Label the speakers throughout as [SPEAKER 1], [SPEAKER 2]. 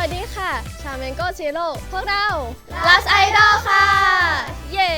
[SPEAKER 1] วัสดีค่ะ ชาเมนโกชิโร่พวกเรา Last Idol ค่ะ เย้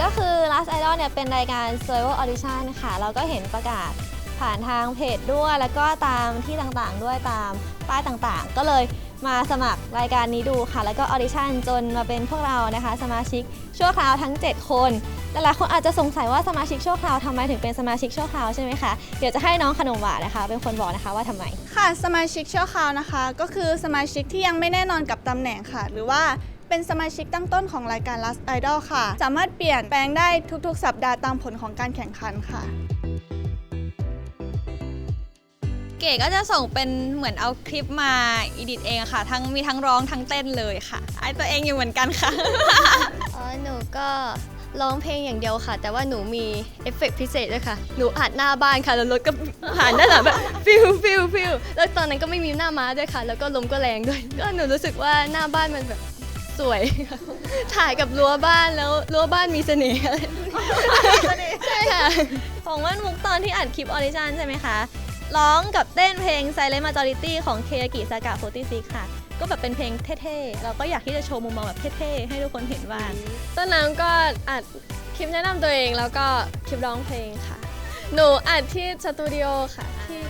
[SPEAKER 2] ก็คือ Last Idol เนี่ยเป็นรายการ Survival Audition ค่ะเราก็เห็นประกาศผ่านทางเพจด้วย แล้วก็ตามที่ต่างๆด้วยตามป้ายต่างๆ ก็เลย มาสมัครรายการนี้ดูค่ะ แล้วก็ออดิชั่นจนมาเป็นพวกเรานะคะ สมาชิกชั่วคราวทั้ง 7 คนหลายๆคนอาจจะสงสัยว่าสมาชิกชั่วคราวทำไมถึงเป็นสมาชิกชั่วคราวใช่ไหมคะเดี๋ยวจะให้น้องขนมหวานนะคะ เป็นคนบอกนะคะว่าทำไม
[SPEAKER 3] ค่ะ สมาชิกชั่วคราวนะคะ ก็คือสมาชิกที่ยังไม่แน่นอนกับตำแหน่งค่ะ หรือว่าเป็นสมาชิกตั้งต้นของรายการ Last Idol ค่ะ สามารถเปลี่ยนแปลงได้ทุกๆ สัปดาห์ตามผลของการแข่งขันค่ะ
[SPEAKER 4] เก๋ก็จะส่งเป็นเหมือนเอาคลิปมาอีดิทเองอะค่ะ ทั้งมีทั้งร้องทั้งเต้นเลยค่ะไอตัวเองอยู่เหมือนกันค่ะ
[SPEAKER 1] อ๋อหนูก็ร้องเพลงอย่างเดียวค่ะ แต่ว่าหนูมีเอฟเฟกต์พิเศษด้วยค่ะ หนูอัดหน้าบ้านค่ะ แล้วรถก็ผ่านด้านหลังแบบฟิวฟิวฟิวแล้วตอนนั้นก็ไม่มีหน้าม้าด้วยค่ะ แล้วก็ลมก็แรงด้วย ก็หนูรู้สึกว่าหน้าบ้านมันแบบสวย ถ่ายกับรั้วบ้านแล้วรั้วบ้านมีเสน่ห์อะไรใช่ค่ะ
[SPEAKER 2] ของว่านมุกตอนที่อัดคลิปออดิชั่นใช่ไหมคะ ร้องกับเต้นเพลง Silent Majority ของเคยากิสากะ46ค่ะ ก็แบบเป็นเพลงเท่ๆ เราก็อยากที่จะโชว์มุมมองแบบเท่ๆ ให้ทุกคนเห็นบ้า
[SPEAKER 1] ต้นน้ำก็อัดคลิปแนะนำตัวเองแล้วก็คลิปร้องเพลงค่ะ หนูอัดที่สตูดิโอค่ะ ที่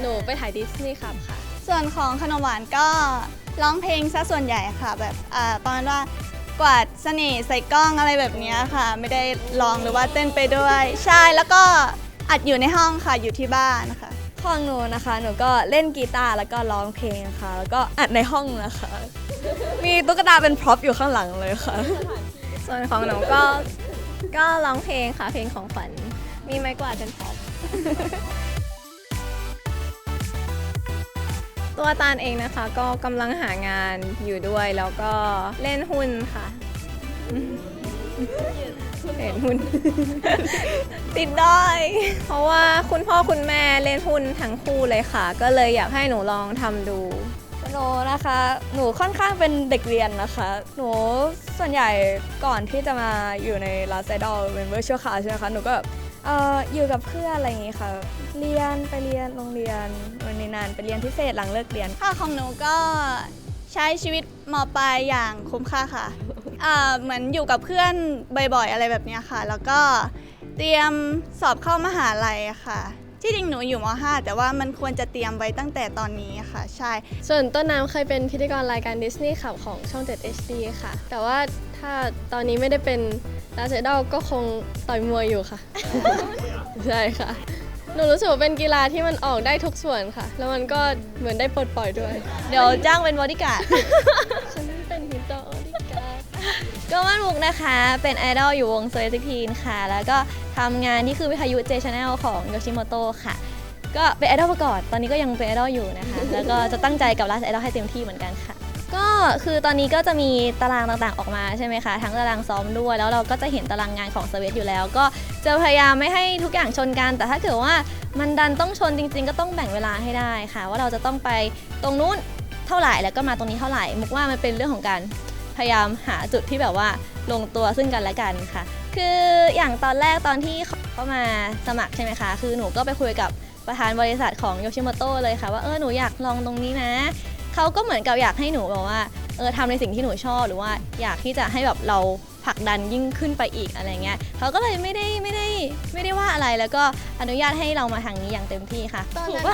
[SPEAKER 1] หนูไปถ่ายดิสนีย์ครับค่ะ
[SPEAKER 3] ส่วนของขนมหวานก็ร้องเพลงซะส่วนใหญ่ค่ะ แบบอ่าประมาณว่ากวาดเสน่ห์ใส่กล้องอะไรแบบเนี้ยค่ะ ไม่ได้ร้องหรือว่าเต้นไปด้วย ใช่แล้วก็อัดอยู่ในห้องค่ะอยู่ที่บ้านค่ะ
[SPEAKER 2] ของหนูนะคะหนูก็เล่นกีตาร์แล้วก็ร้องเพลงค่ะ แล้วก็อัดในห้องนะคะ มีตุ๊กตาเป็นพร็อพอยู่ข้างหลังเลยค่ะ
[SPEAKER 5] ส่วนของหนูก็ก็ร้องเพลงค่ะ เพลงของขวัญมีไม้กวาดเป็นพร็อพตัวตาลเองนะคะก็กำลังหางานอยู่ด้วยแล้วก็เล่นหุ้นค่ะ เล่นหุ้น ติดด้อย เพราะว่าคุณพ่อคุณแม่เล่นหุ้นทั้งคู่เลยค่ะ ก็เลยอยากให้หนูลองทำดู
[SPEAKER 2] หนูนะคะ หนูค่อนข้างเป็นเด็กเรียนนะคะ หนูส่วนใหญ่ก่อนที่จะมาอยู่ใน Last Idol เป็น virtual class ใช่ไหมคะ หนูก็แบบเอ่ออยู่กับเพื่อนอะไรอย่างงี้ค่ะ เรียนไปเรียนโรงเรียนวันนี้นานไปเรียนพิเศษหลังเลิกเรียน
[SPEAKER 3] ค่ะของหนูก็ใช้ชีวิตมปลายอย่างคุ้มค่าค่ะ อ่าเหมือนอยู่กับเพื่อนบ่อยๆ อะไรแบบเนี้ยค่ะ แล้วก็เตรียมสอบเข้ามหาลัยอะค่ะ ที่จริงหนูอยู่ม .5 แต่ว่ามันควรจะเตรียมไว้ตั้งแต่ตอนนี้ค่ะ ใช่
[SPEAKER 1] ส่วนต้นน้ำเคยเป็นพิธีกรรายการดิสนีย์ขับของช่อง 7 HD ค่ะ แต่ว่าถ้าตอนนี้ไม่ได้เป็นลาเซดอลก็คงต่อยมวยอยู่ค่ะ ใช่ค่ะ หนูรู้สึกว่าเป็นกีฬาที่มันออกได้ทุกส่วนค่ะ แล้วมันก็เหมือนได้ปลดปล่อยด้วย
[SPEAKER 2] เดี๋ยวจ้างเป็นบอดี้การ์ด
[SPEAKER 1] ฉันเป็น
[SPEAKER 2] ก็ว่านมุกนะคะ เป็นไอดอลอยู่วงโซเอซิทีนค่ะ แล้วก็ทำงานที่คือวิทยุเจชแนลของโยชิโมโตะค่ะ ก็เป็นไอดอลมาก่อนตอนนี้ก็ยังเป็นไอดอลอยู่นะคะ แล้วก็จะตั้งใจกับลาสไอดอลให้เต็มที่เหมือนกันค่ะ ก็คือตอนนี้ก็จะมีตารางต่างๆออกมาใช่ไหมคะ ทั้งตารางซ้อมด้วย แล้วเราก็จะเห็นตารางงานของสเวตอยู่แล้ว ก็จะพยายามไม่ให้ทุกอย่างชนกัน แต่ถ้าเกิดว่ามันดันต้องชนจริง ๆ ก็ต้องแบ่งเวลาให้ได้ค่ะ ว่าเราจะต้องไปตรงนู้นเท่าไหร่แล้วก็มาตรงนี้เท่าไหร่มุกว่ามันเป็นเรื่องของการ พยายามหาจุดที่แบบว่าลงตัวซึ่งกันและกันค่ะ คืออย่างตอนแรกตอนที่เข้ามาสมัครใช่ไหมคะ คือหนูก็ไปคุยกับประธานบริษัทของโยชิโมโตะเลยค่ะว่าเออหนูอยากลองตรงนี้นะเขาก็เหมือนกับอยากให้หนูแบบว่า เออทำในสิ่งที่หนูชอบหรือว่าอยากที่จะให้แบบเราผลักดันยิ่งขึ้นไปอีกอะไรเงี้ยเขาก็เลยไม่ได้ไม่ได้ไม่ได้ว่าอะไรแล้วก็อนุญาตให้เรามาทางนี้อย่างเต็มที่ค่ะ
[SPEAKER 1] ตอนนั้นก็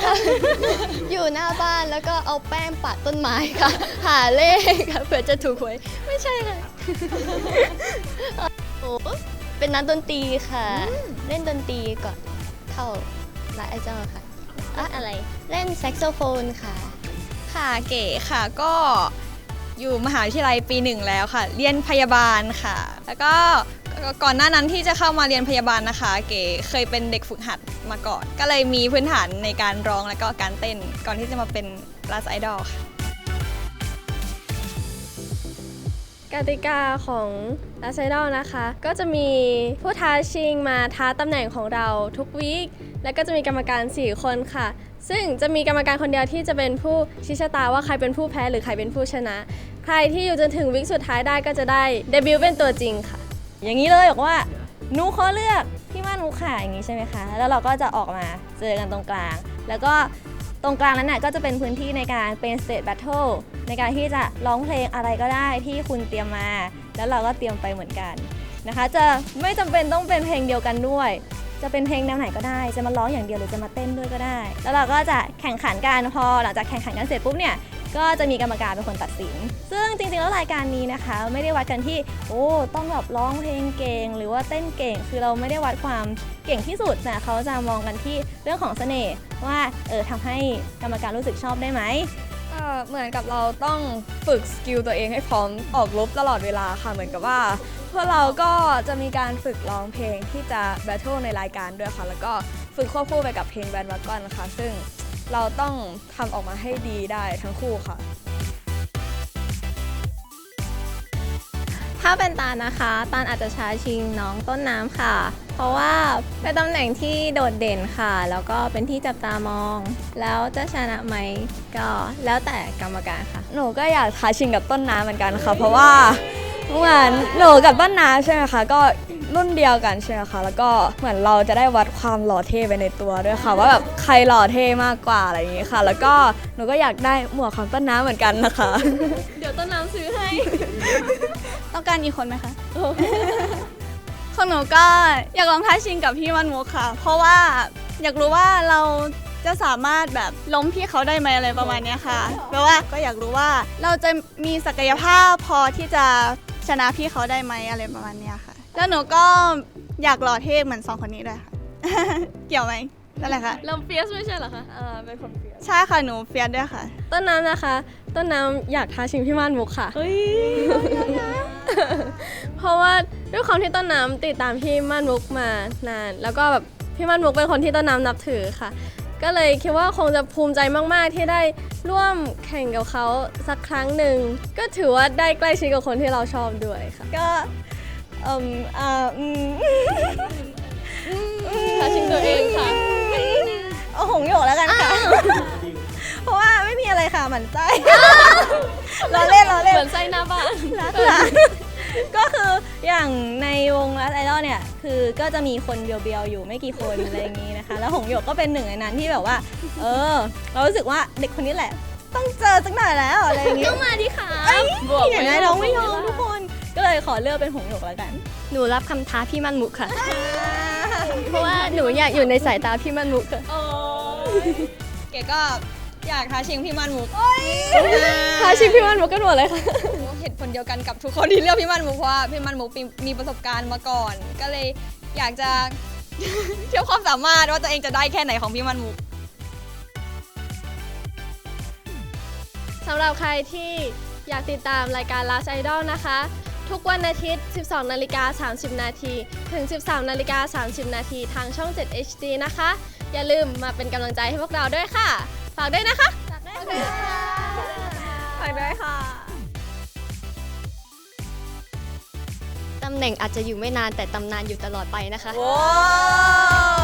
[SPEAKER 1] อยู่หน้าบ้านแล้วก็เอาแป้งปัดต้นไม้ค่ะ หาเลขค่ะเผื่อจะถูกหวยไม่ใช่ค่ะโอ้เป็นนักดนตรีค่ะ เล่นดนตรีก่อนเข้าไลฟ์ไอเจ้าค่ะ อะอะไร เล่นแซกโซโฟนค่ะ
[SPEAKER 4] ค่ะเก๋ค่ะก็ อยู่มหาวิทยาลัยปีหนึ่งแล้วค่ะ เรียนพยาบาลค่ะ แล้วก็ก่อนหน้านั้นที่จะเข้ามาเรียนพยาบาลนะคะ เก๋เคยเป็นเด็กฝึกหัดมาก่อน ก็เลยมีพื้นฐานในการร้องและก็การเต้นก่อนที่จะมาเป็น Last Idol ค่ะ
[SPEAKER 1] กติกาของลาไซดอลนะคะ ก็จะมีผู้ท้าชิงมาท้าตำแหน่งของเราทุกวีค แล้วก็จะมีกรรมการ 4 คนค่ะ ซึ่งจะมีกรรมการคนเดียวที่จะเป็นผู้ชี้ชะตาว่าใครเป็นผู้แพ้หรือใครเป็นผู้ชนะ ใครที่อยู่จนถึงวิกสุดท้ายได้ก็จะได้เดบิวต์เป็นตัวจริงค่ะ
[SPEAKER 2] อย่างนี้เลยบอกว่า
[SPEAKER 1] หนูขอเลือกพี่ม่านมุกค่ะอย่างนี้ใช่ไหมคะ แล้วเราก็จะออกมาเจอกันตรงกลาง แล้วก็ตรงกลางนั้นน่ะก็จะเป็นพื้นที่ในการเป็นสเต e แบทเทิลในการที่จะร้องเพลงอะไรก็ได้ที่คุณเตรียมมา แล้วเราก็เตรียมไปเหมือนกันนะคะ จะไม่จำเป็นต้องเป็นเพลงเดียวกันด้วย จะเป็นเพลงแนวไหนก็ได้ จะมาร้องอย่างเดียวหรือจะมาเต้นด้วยก็ได้ แล้วเราก็จะแข่งขันกันพอหลังจากแข่งขันกันเสร็จปุ๊บเนี่ยก็จะมีกรรมการเป็นคนตัดสิน ซึ่งจริงๆ แล้วรายการนี้นะคะ ไม่ได้วัดกันที่ โอ้ต้องแบบร้องเพลงเก่ง หรือว่าเต้นเก่ง คือเราไม่ได้วัดความเก่งที่สุดนะเขาจะมองกันที่เรื่องของเสน่ห์ว่าเออทำให้กรรมการรู้สึกชอบได้ไหม
[SPEAKER 6] เหมือนกับเราต้องฝึกสกิลตัวเองให้พร้อมออกรบตลอดเวลาค่ะ เหมือนกับว่าพวกเราก็จะมีการฝึกร้องเพลงที่จะแบทเทิลในรายการด้วยค่ะ แล้วก็ฝึกควบคู่ไปกับเพลงแบนด์วากกอนค่ะ ซึ่งเราต้องทำออกมาให้ดีได้ทั้งคู่ค่ะ
[SPEAKER 2] ถ้าเป็นตาลนะคะ ตาลอาจจะช้าชิงน้องต้นน้ำค่ะ เพราะว่าเป็นตำแหน่งที่โดดเด่นค่ะ แล้วก็เป็นที่จับตามอง แล้วจะชนะไหมก็แล้วแต่กรรมการค่ะ
[SPEAKER 6] หนูก็อยากท้าชิงกับต้นน้ำเหมือนกันค่ะ เพราะว่าเหมือนหนูกับต้นน้ำใช่ไหมคะ ก็ รุ่นเดียวกันใช่ไหมคะแล้วก็เหมือนเราจะได้วัดความหล่อเท่ไปในตัวด้วยค่ะ ว่าแบบใครหล่อเท่มากกว่าอะไรอย่างนี้ค่ะ แล้วก็หนูก็อยากได้หมวกของต้นน้ำเหมือนกันนะคะ
[SPEAKER 1] เดี๋ยวต้นน้ำซื้อให้
[SPEAKER 3] ต้องการอีกคนไหมคะของหนูก็อยากลองท้าชิงกับพี่มันมุกค่ะ เพราะว่าอยากรู้ว่าเราจะสามารถแบบล้มพี่เขาได้ไหมอะไรประมาณเนี้ยค่ะแปลว่าก็อยากรู้ว่าเราจะมีศักยภาพพอที่จะ ชนะพี่เขาได้ไหมอะไรประมาณเนี้ยค่ะ แล้วหนูก็อยากหล่อเท่เหมือนสองคนนี้ด้วยค่ะ เกี่ยวไหมนั่นแหละค่ะ
[SPEAKER 1] เราเฟียสไม่ใช่เหรอคะ
[SPEAKER 6] อ่าเป็นคนเปลี่ยน
[SPEAKER 3] ใช่ค่ะหนูเฟียสด้วยค่ะ
[SPEAKER 1] ต้นน้ำนะคะ ต้นน้ำอยากท้าชิงพี่ม่านมุกค่ะเพราะว่าด้วยความที่ต้นน้ำติดตามพี่ม่านมุกมานาน แล้วก็แบบพี่ม่านมุกเป็นคนที่ต้นน้ำนับถือค่ะ ก็เลยคิดว่าคงจะภูมิใจมากๆ ที่ได้ร่วมแข่งกับเขาสักครั้งหนึ่ง ก็ถือว่าได้ใกล้ชิดกับคนที่เราชอบด้วยค่ะ
[SPEAKER 2] ก็เอ่มอ่าอืม
[SPEAKER 1] ท้าชิงตัวเองค่ะ
[SPEAKER 2] เอาหงโยกแล้วกันค่ะ เพราะว่าไม่มีอะไรค่ะหมันไส้ล้อเล่นล้อเล่น
[SPEAKER 1] เหมือนไส้หน้าบ้าน
[SPEAKER 2] นะคะก็คือ อย่างในวงรัสไอดอลเนี่ย คือก็จะมีคนเบียวๆอยู่ไม่กี่คนอะไรอย่างนี้นะคะ แล้วหงหยกก็เป็นหนึ่งในนั้นที่แบบว่า เออ เรารู้สึกว่าเด็กคนนี้แหละ ต้องเจอสักหน่อยแล้วอะไรอย่างงี้
[SPEAKER 1] ก็มาดิค่ะ
[SPEAKER 2] อย่างไรน้องไม่ยอมทุกคน ก็เลยขอเลือกเป็นหงหยกแล้วกัน
[SPEAKER 7] หนูรับคำท้าพี่มันมุกค่ะ เพราะว่าหนูอยากอยู่ในสายตาพี่มันมุกค่ะ
[SPEAKER 6] เก๋ก็ อยากท้าชิงพี่มันมุก
[SPEAKER 1] ท้าชิงพี่ม่านมุกกันหมดเลยค่ะ
[SPEAKER 6] เหตุผลเดียวกันกับทุกคนที่เลือกพี่มันมุกเพราะว่าพี่มันมุกมีมีประสบการณ์มาก่อน ก็เลยอยากจะเทียบความสามารถว่าตัวเองจะได้แค่ไหนของพี่มันมุก
[SPEAKER 1] สำหรับใครที่อยากติดตามรายการ Last Idol นะคะ ทุกวันอาทิตย์ 12 นาฬิกา 30 นาที ถึง 13 นาฬิกา 30 นาที ทางช่อง 7 HD นะคะ อย่าลืมมาเป็นกำลังใจให้พวกเราด้วยค่ะ ฝากด้วยนะคะ
[SPEAKER 2] ฝากด้วยค่ะ
[SPEAKER 7] ตำแหน่งอาจจะอยู่ไม่นานแต่ตำนานอยู่ตลอดไปนะคะ
[SPEAKER 2] ว้าว